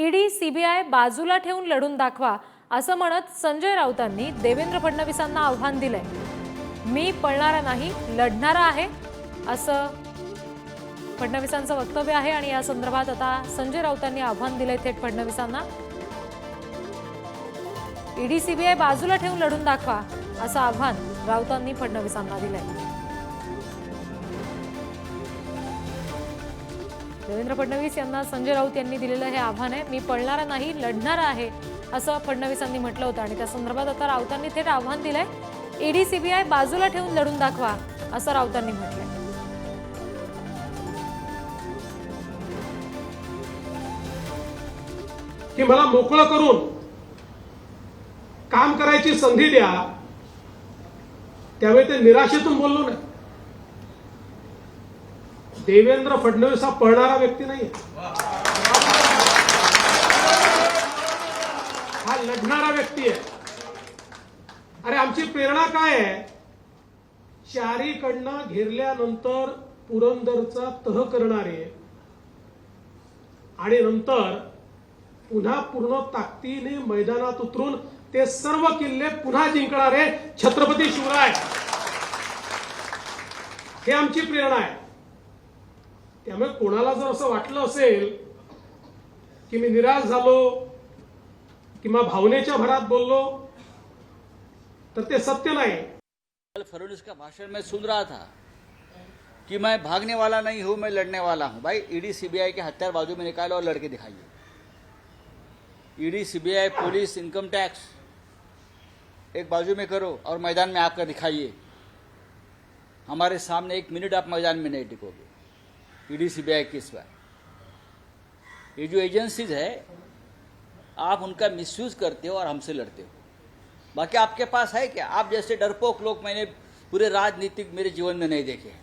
ED CBI बाजूला ठेवून लढून दाखवा असं म्हणत संजय राऊतांनी देवेंद्र फडणवीसांना आव्हान दिलंय. मी पळणारा नाही लढणारा आहे असं फडणवीसांचं वक्तव्य आहे आणि या संदर्भात आता संजय राऊतांनी आव्हान दिलंय थेट फडणवीसांना. ईडी सीबीआय बाजूला ठेवून लढून दाखवा असं आव्हान राऊतांनी फडणवीसांना दिलंय. देवेंद्र फडणवीस यांना संजय राऊत यांनी दिलेलं हे आव्हान आहे. मी पळणारा नाही लढणारा आहे असं फडणवीसांनी म्हटलं होतं. आणि त्या संदर्भात आता राऊतांनी थेट आव्हान दिलंय. ईडी सीबीआय बाजूला ठेवून लढून दाखवा असं राऊतांनी म्हटलंय. की मला मोकळं करून काम करायची संधी द्या त्यावेळी ते निराशेतून बोललो नाही. देवेंद्र फडणवीस हा पळणारा व्यक्ती नाही हा लढणारा व्यक्ती आहे. अरे आमची प्रेरणा काय आहे? चारीकडनं घेरल्यानंतर पुरंदरचा तह करणारे आणि नंतर पुन्हा पूर्ण ताकदीने मैदानात उतरून ते सर्व किल्ले पुन्हा जिंकणारे छत्रपती शिवराय. हे आमची प्रेरणा आहे. त्यामुळे कोणाला जर असं वाटलं असेल की मी निराश झालो किंवा भावनेच्या भरात बोललो तर ते सत्य नाही. कल फडणवीस का भाषण में सुन रहा था कि मैं भागने वाला नहीं हूं मैं लड़ने वाला हूं। भाई ईडी सीबीआई के हथियार बाजू में निकालो और लड़के दिखाइए। ED CBI police income tax एक बाजू में करो और मैदान में आकर दिखाइए। हमारे सामने एक मिनट आप मैदान में नहीं टिकोगे। ईडी सीबीआई किस बार? ये जो एजेंसीज है, आप उनका मिसयूज करते हो और हमसे लड़ते हो। बाकी आपके पास है क्या? आप जैसे डरपोक लोग मैंने पूरे राजनीतिक मेरे जीवन में नहीं देखे हैं।